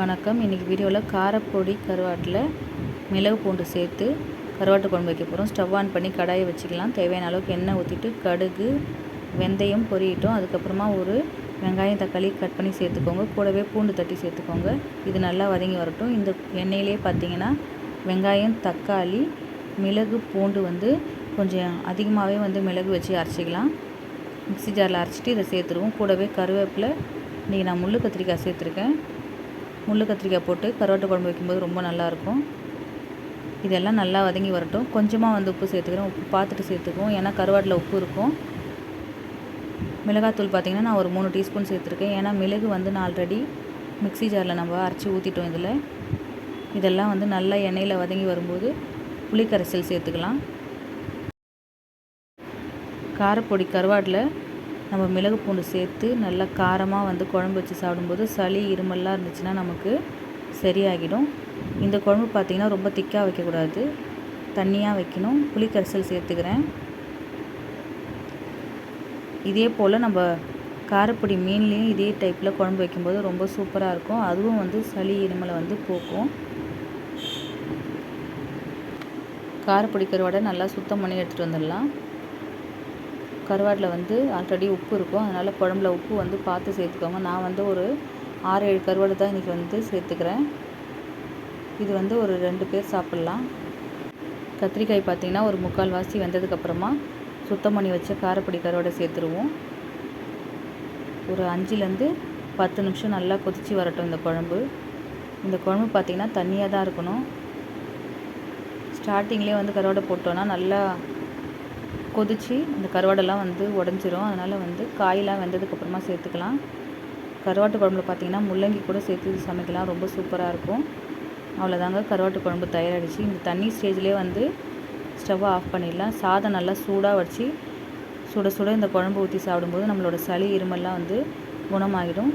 வணக்கம். இன்றைக்கி வீடியோவில் காரப்பொடி கருவாட்டில் மிளகு பூண்டு சேர்த்து கருவாட்டு குழம்பு வைக்க போகிறோம் ஸ்டவ் ஆன் பண்ணி கடாயை வச்சுக்கலாம். தேவையான அளவுக்கு எண்ணெய் ஊற்றிட்டு கடுகு வெந்தயம் பொரியட்டும். அதுக்கப்புறமா ஒரு வெங்காயம் தக்காளி கட் பண்ணி சேர்த்துக்கோங்க. கூடவே பூண்டு தட்டி சேர்த்துக்கோங்க. இது நல்லா வதங்கி வரட்டும். இந்த எண்ணெயிலே பார்த்தீங்கன்னா வெங்காயம் தக்காளி மிளகு பூண்டு வந்து கொஞ்சம் அதிகமாகவே வந்து மிளகு வச்சு அரைச்சிக்கலாம். மிக்ஸி ஜாரில் அரைச்சிட்டு இதை சேர்த்துருவோம். கூடவே கருவேப்பிலை இன்றைக்கி நான் முள்ளு கத்திரிக்காய் சேர்த்துருக்கேன். முள்ளு கத்திரிக்காய் போட்டு கருவாட்டு குழம்பு வைக்கும்போது ரொம்ப நல்லாயிருக்கும். இதெல்லாம் நல்லா வதங்கி வரட்டும். கொஞ்சமாக வந்து உப்பு சேர்த்துக்கிறேன். உப்பு பார்த்துட்டு சேர்த்துக்குவோம். ஏன்னா கருவாட்டில் உப்பு இருக்கும். மிளகாத்தூள் பார்த்திங்கன்னா நான் ஒரு மூணு டீஸ்பூன் சேர்த்துருக்கேன். ஏன்னா மிளகு வந்து நான் ஆல்ரெடி மிக்ஸி ஜாரில் நம்ம அரைச்சி ஊற்றிட்டோம் இதில். இதெல்லாம் வந்து நல்லா எண்ணெயில் வதங்கி வரும்போது புளிக்கரைசல் சேர்த்துக்கலாம். காரப்பொடி கருவாட்டில் நம்ம மிளகு பூண்டு சேர்த்து நல்லா காரமாக வந்து குழம்பு வச்சு சாப்பிடும்போது சளி இருமல்லாம் இருந்துச்சுன்னா நமக்கு சரியாகிடும். இந்த குழம்பு பார்த்திங்கன்னா ரொம்ப திக்காக வைக்கக்கூடாது. தண்ணியாக வைக்கணும். புளிக்கரைசல் சேர்த்துக்கிறேன். இதே போல் நம்ம காரப்பொடி மீன்லேயும் இதே டைப்பில் குழம்பு வைக்கும்போது ரொம்ப சூப்பராக இருக்கும். அதுவும் வந்து சளி இருமலை வந்து போக்கும். காரப்பொடி கருவாடை நல்லா சுத்தம் பண்ணி எடுத்துகிட்டு வந்துடலாம். கருவாட்டில் வந்து ஆல்ரெடி உப்பு இருக்கும். அதனால் குழம்புல உப்பு வந்து பார்த்து சேர்த்துக்கோங்க. நான் வந்து ஒரு ஆறு ஏழு கருவாடு தான் இன்றைக்கி வந்து சேர்த்துக்கிறேன். இது வந்து ஒரு ரெண்டு பேர் சாப்பிட்லாம். கத்திரிக்காய் பார்த்திங்கன்னா ஒரு முக்கால் வாசி வெந்ததுக்கப்புறமா சுத்தம் பண்ணி வச்ச காரப்பொடி கருவாடை சேர்த்துருவோம். ஒரு அஞ்சுலேருந்து பத்து நிமிஷம் நல்லா கொதித்து வரட்டும் இந்த குழம்பு. இந்த குழம்பு பார்த்திங்கன்னா தண்ணியாக தான் இருக்கணும். ஸ்டார்டிங்லேயே வந்து கருவாடை போட்டோன்னா நல்லா கொதித்து இந்த கருவாடெல்லாம் வந்து உடஞ்சிரும். அதனால் வந்து காயெல்லாம் வெந்ததுக்கப்புறமா சேர்த்துக்கலாம். கருவாட்டு குழம்புல பார்த்திங்கன்னா முள்ளங்கி கூட சேர்த்து சமைக்கலாம். ரொம்ப சூப்பராக இருக்கும். அவ்வளோதாங்க கருவாட்டு குழம்பு தயாராகிடுச்சு இந்த தண்ணி ஸ்டேஜ்லேயே வந்து ஸ்டவ்வை ஆஃப் பண்ணிடலாம். சாதம் நல்லா சூடாக வச்சு சுட சுட இந்த குழம்பு ஊற்றி சாப்பிடும்போது நம்மளோட சளி இருமல்லாம் வந்து குணமாகிடும்